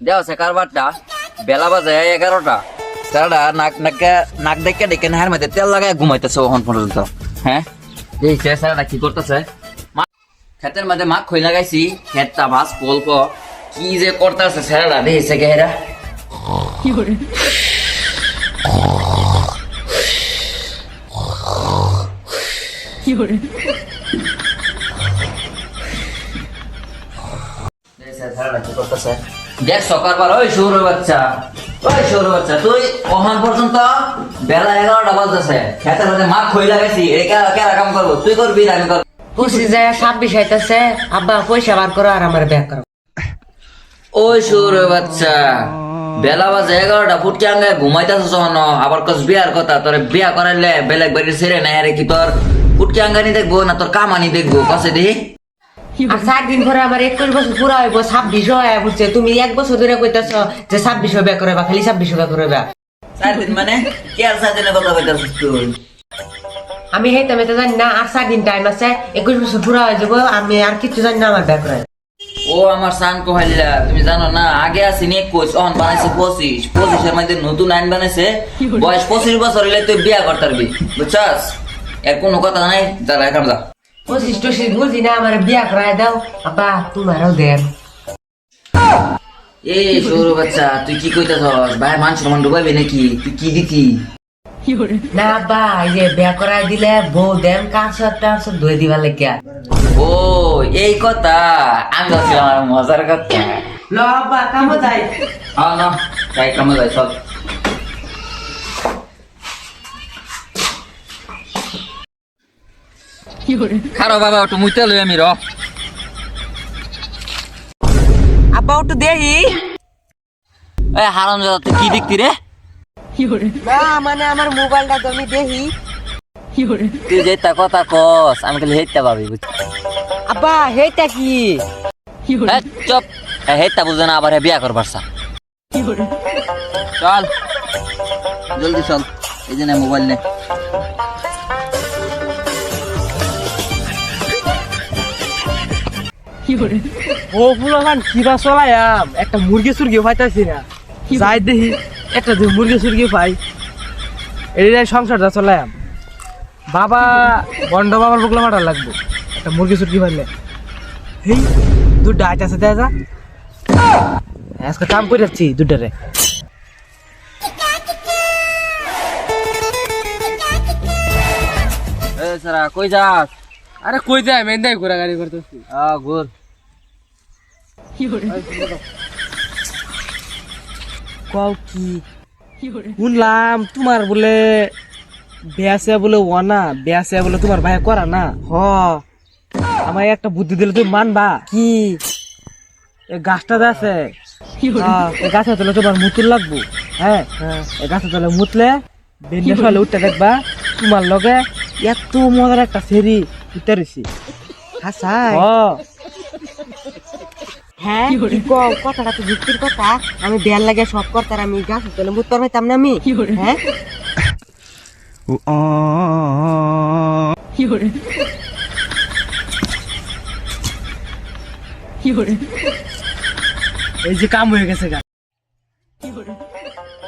দেওয়া আছে কারবারটা। বেলা বাজে এগারোটা। স্যারটা নাক নাকে নাক দেখে ডেকে নাহের মধ্যে তেল লাগায় ঘুমাইতেছে ওখান পর্যন্ত। হ্যাঁ? দেখছে স্যারটা কি করতেছে? ক্ষেতের মধ্যে মাখ খই লাগাইছি। ক্ষেতটা ভাস পল্প কি। যে করতেছে স্যারটা দেখছে গেহেরা দেখ সকালবার ওই সৌর বাচ্চা। ওই সৌর বাচ্চা তুই ওখান পর্যন্ত বেলা এগারোটা বাজতেছে। খেতের মধ্যে মাখ খই লাগাইছি এটা কেরা কাম করব? তুই করবি না আমি করব। খুশি যায় ছাব্বিশ আব্বা পয়সা বার করো আর আমার ব্যাগ করো। ওই সৌর বাচ্চা বেলা বাজে এগারোটা ফুটকি আঙ্গে ঘুমাইতেছ যখন আবার কস বিয়ার কথা তোর বিয়া করাইলে বেলেগ বাড়ি ছেড়ে নাই আরে কি তোর? ফুটকি আঙ্গানি দেখব না তোর কামানি দেখব কসে দি? আর চার দিন পরে আমার একুশ বছর পুরা হইব ছাব্বিশ হয় বুঝছে তুমি এক বছর ধরে কইতাছ যে ছাব্বিশ ব্যাগ করে বা খালি ছাব্বিশ ব্যাগ করে বা চার দিন মানে? কি আর চার দিনের কথা কইতাছিস তুই? আমি হেই তুমি তো জানি না আর চার দিন টাইম আছে একুশ বছর পুরা হয়ে যাব আমি আর কিছু জানি না আমার ব্যাগ করে ও আমার সান কহাইলা তুমি জানো না আগে আসিনি একুশ অন বানাইছে পঁচিশ। পঁচিশের মধ্যে নতুন আইন বানাইছে বয়স পঁচিশ বছর হইলে তুই বিয়া করতে পারবি বুঝছাস? এর কোনো কথা নাই দাঁড়া এখানে যা। পঁচিশ টচিশ বুঝি না আমার বিয়া করাই দাও আব্বা তোমারও দেন এ সৌর বাচ্চা তুই কি কইতাছ ভাই মান সম্মান ডুবাইবি নাকি তুই কি দিতি না আব্বা এই যে বিয়া করাই দিলে বউ দেন কাঁচর টাঁচর ধুয়ে দিবা লেগিয়া ও এই কথা আমি ভাবছিলাম আর মজার কথা ল আব্বা কামো যাই হ্যাঁ না কামে যাই চল খারো বাবা একটু মুইতে লই আমি র। আব্বা একটু দেহি এই হারাম দাদা তুই কি দেখতি রে? না মানে আমার মোবাইলটা তো আমি দেহি তুই যেটা কথা কস আমি খালি হেইটা ভাবি বুঝছি আব্বা হেটা কি? হ্যাঁ চপ। হেইটা বুঝে না আবার হে বিয়া করবার সা চল। জলদি চল এই যে নে মোবাইল নে। ও কিবা চলায়াম। একটা মুরগি সুরগি পাইতাছি না। যাই দেখি একটা দুই মুরগি সুরগি পাই এটাই সংসারটা চলায়াম। বাবা বন্ড বাবার বকলা মাটা লাগবে। একটা মুরগি সুরগি পাইলে হেই আইতাছে যা। আজকে কাম করে যাচ্ছি দুধটারে। এ সারা কই যাস? আরে কই যায় মেন্দাই ঘোরাগাড়ি করতেছি আ ঘুর। কও কি? শুনলাম তোমার বলে বেয়াসে বলে ওয়ানা বেয়াসে বলে তোমার ভাই করা না। হ আমার একটা বুদ্ধি দিলে তুমি মানবা। কি? এই গাছটা আছে হ্যাঁ, এই গাছের তলে তোমার মুতুর লাগবো। হ্যাঁ এই গাছের তলে মুতলে বেন্ডে ফলে উঠতে দেখবা তোমার লগে এত মজার একটা সেরি উঠতে রয়েছি হাসাই হ্যাঁ কথাটা তো যুক্তির কথা। আমি বিয়ার লাগে সব করতার আমি গাছ তলে মুত্তর হইতাম না আমি? হ্যাঁ? এই যে কাম হয়ে গেছে গা।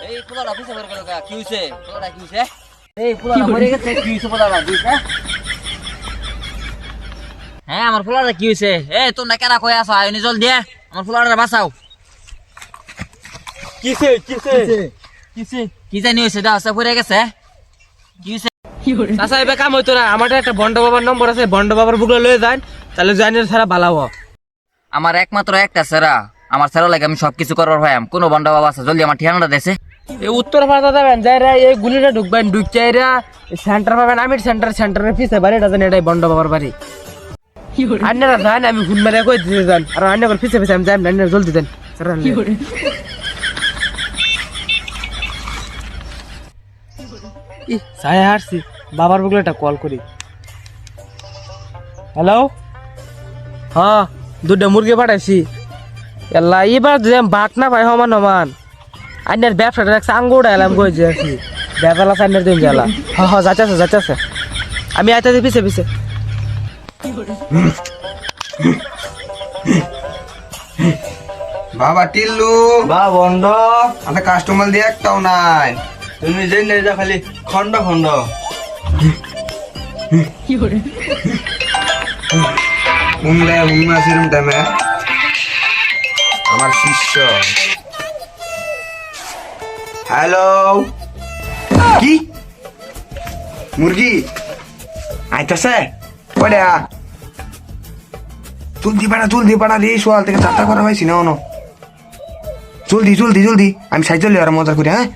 এই পোলাটা পিছে করে গেল কি হইছে? পোলাটা কি হইছে? এই পোলাটা মরে গেছে কি হইছে পোলাটা কি হইছে হ্যাঁ আমার পোলাটা কি হইছে? এ না কেনা কই আসা এনে জল দিয়ে। আমার পোলাটা বাঁচাও। কিসে কিসে কিছে কি জানি হইছে দা সব পড়ে গেছে। কি হইছে? আচ্ছা এবার কাম হইতো না। আমার একটা বন্ড বাবার নম্বর আছে বন্ড বাবার বুকলে লয়ে যান। তাহলে জানি সারা ভালো আমার একমাত্র একটা সেরা। আমার সেরা লাগে আমি সবকিছু করবার ভাই কোন বন্ডা বাবা আছে? জলদি আমার ঠিকানাটা দেছে। এই উত্তর ভারত যাবেন। যাইরা এই গুলিটা ঢুকবেন ঢুকচাইরা সেন্টার পাবেন আমি সেন্টার সেন্টারের পিছে বাড়ি এটা জানি এটাই বন্ড বাবার বাড়ি। আন্নারা যান আমি ফোন মারে কই দিতে যান আর আন্না করে পিছে পিছে আমি যাই না জলদি দেন সাই হারছি। বাবার বুকলে একটা কল করি। হ্যালো হ্যাঁ দুটা মুরগি পাঠাইছি। এল্লা এবার যদি আমি বাট না পাই সমান সমান। আইনের ব্যবসাটা রাখছে আঙ্গুর এলাম কই যে আছি ব্যবসা সাইনের দিন জ্বালা। হ হ যাচ্ছে যাচ্ছে আমি আইতাছি পিছে পিছে। বাবা টিল্লু। বা বন্ধ। আমাদের কাস্টমার দিয়ে একটাও নাই। তুমি যে নিয়ে যা খালি খন্ড খন্ড উমলে উমা সেরম টাইমে। আমার শিষ্য। হ্যালো। কি? মুরগি? আইতাছে? কয়টা জলদি বাড়া জলদি বাড়া রে সোয়াল থেকে চারটা করা হয়েছি না অন জলদি জলদি জলদি। আমি সাইজ চলি আর মজা করি হ্যাঁ?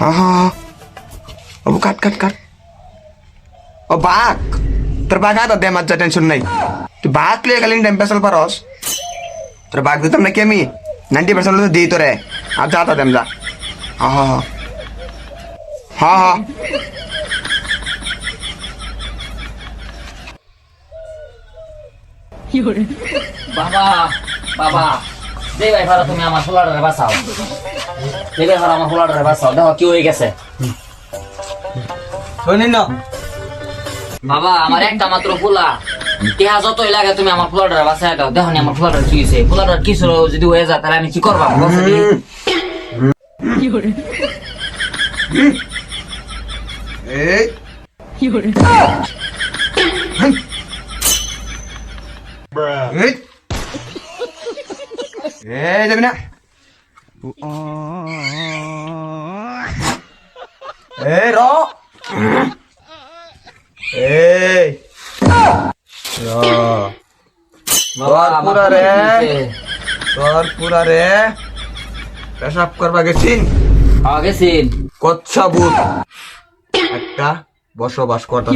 হ্যাঁ হ্যাঁ ও কাট কাট কাট। ও বাঘ, তোর বাঘ আদা দে মাঝে টেনশন নাই। তুই বাঘ লিয়ে খালি টাইম পেশাল পারস? তোর বাঘ দিতাম নাকি আমি? নাইনটি পার্সেন্ট তো দিই তোরে। আর যা, তা দেম যা। হ্যাঁ হ্যাঁ হ্যাঁ হ্যাঁ বাবা বাবা দেই ভাই ভাড়া তুমি আমার ফুলাডারে বাঁচাও। দেই ভাই ভাড়া আমার ফুলাডারে বাঁচাও। দেখো কি হয়ে গেছে। শুনি না। বাবা আমার একটা মাত্র ফুলা টিহা যতই লাগে তুমি আমার ফুলাডারে বাঁচাই দাও। দেখো আমার ফুলাডার কি হয়েছে। ফুলাডার কি ছিল যদি হয়ে যায় তাহলে আমি কি করব? বলছো দি? এই যাবি না। এই র। এই। র। বাবা তোর আমার পুরা কি রে হয়েছে? তোর পুরা রে পেশাব করবা গেছিন? খাওয়া গেছিন। কচ্ছা ভূত একটা বসবাস করতে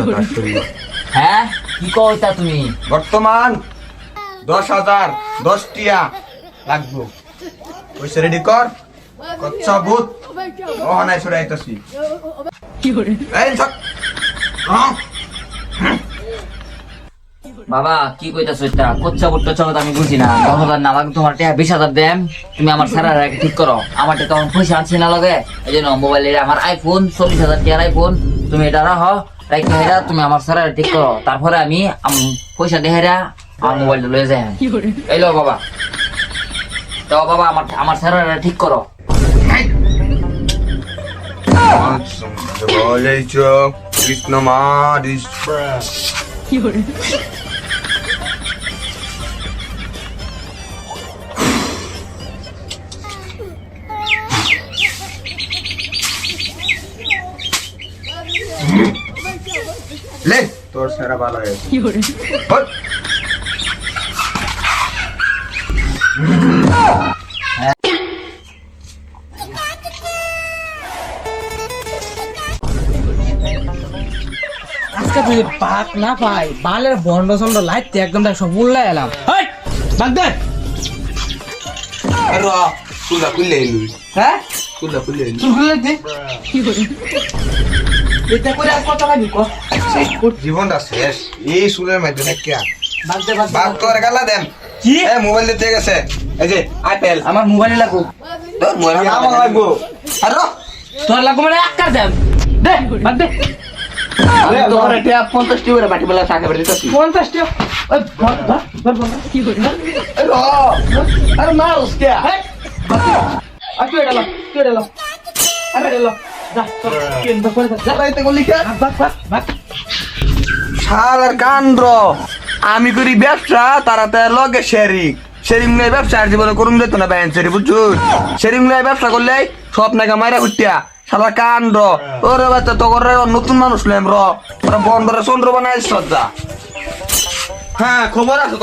হ্যাঁ কি কইতা তুমি? বর্তমান দশ হাজার দশ টিয়া লাগবো। রেডি কর? ভূত। বাবা, কি এটা? চলত আমি বুঝি না। না তোমার টাকা বিশ হাজার দেন। তুমি আমার সারা ঠিক করো। আমার টাকা তখন পয়সা আনছি না লাগে। এই জন্য মোবাইলের আমার আইফোন চল্লিশ হাজার টাকার আইফোন তুমি এটা রাখো তুমি আমার সারা ঠিক করো। তারপরে আমি পয়সা দিয়ে হেরা আমার মোবাইলটা লয়ে যাই। এই লো বাবা। তো বাবা আমার আমার সারা ঠিক করো। বলেছ কৃষ্ণ মা লে তোর সেরা ভালো হয়েছে। আজকে তুই পাক না পাই বালের বন্ড সন্ড লাইতে একদম সব উল্লাই এলাম। হেই বাগ দে! কুলা কুলে হ্যাঁ? কুলা কুলে এলু। তুই উল্লাই দে। এটা করে আর কত লাগি কো? জীবনটা শেষ। এই সুলের দে বাগ দে। বাপ তোর গালা দেন। কি? এ মোবাইল দিতে গেছে। এই যে আইপেল আমার মোবাইলে লাগো তোর মোবাইল আমার লাগবো। আর। তোর লাগো মানে এক কার দেন। দে বাগ দে। তোমার এটা 50 টি করে বাটি বলা সাকে বেরিয়ে দিতেছি। পঞ্চাশ টাকা ওই ধর ধর ধর ধর কি করে? র। আরে মাউস কে আর তুই এটা লো তুই এটা লো। আরে এটা লো। যা চল কেন করে যা। রাইতে গলি কে? বাগ বাগ বাগ শালার কান্দ্র আমি করি ব্যবসা তারা তো লগে শেরিং শেরিং ব্যবসা আর জীবনে করুন যেত না ব্যান শেরি বুঝছ শেরিং ব্যবসা করলে সব নাকি মাইরা ঘুরতিয়া। শালা কান্দ্র ওরে বাচ্চা তো করে নতুন মানুষ লেম র। ওরা বন্দরে চন্দ্র বানাই শ্রদ্ধা। হ্যাঁ খবর আছে।